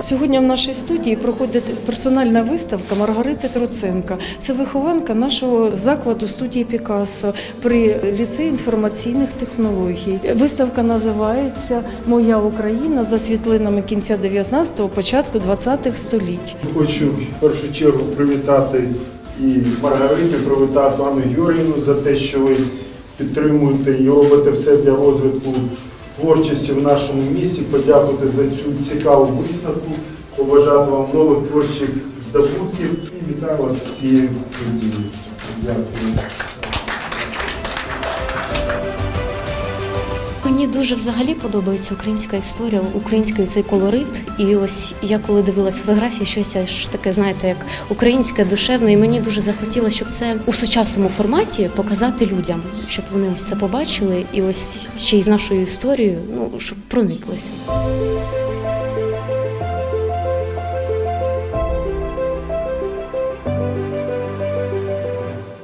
Сьогодні в нашій студії проходить персональна виставка Маргарити Троценка. Це вихованка нашого закладу студії Пікассо при ліцеї інформаційних технологій. Виставка називається Моя Україна за світлинами кінця 19-го, початку 20-х століть. Хочу в першу чергу привітати і Маргариту, привітати Анну Юріївну за те, що ви підтримуєте і робите все для розвитку творчості в нашому місті. Подякувати за цю цікаву виставку, побажати вам нових творчих здобутків і вітаю вас з цією подією. Дякую. Мені дуже взагалі подобається українська історія, український цей колорит. І ось я коли дивилась фотографії, щось аж таке, знаєте, як українське, душевне. І мені дуже захотілося, щоб це у сучасному форматі показати людям, щоб вони ось це побачили, і ось ще й з нашою історією, ну щоб прониклися.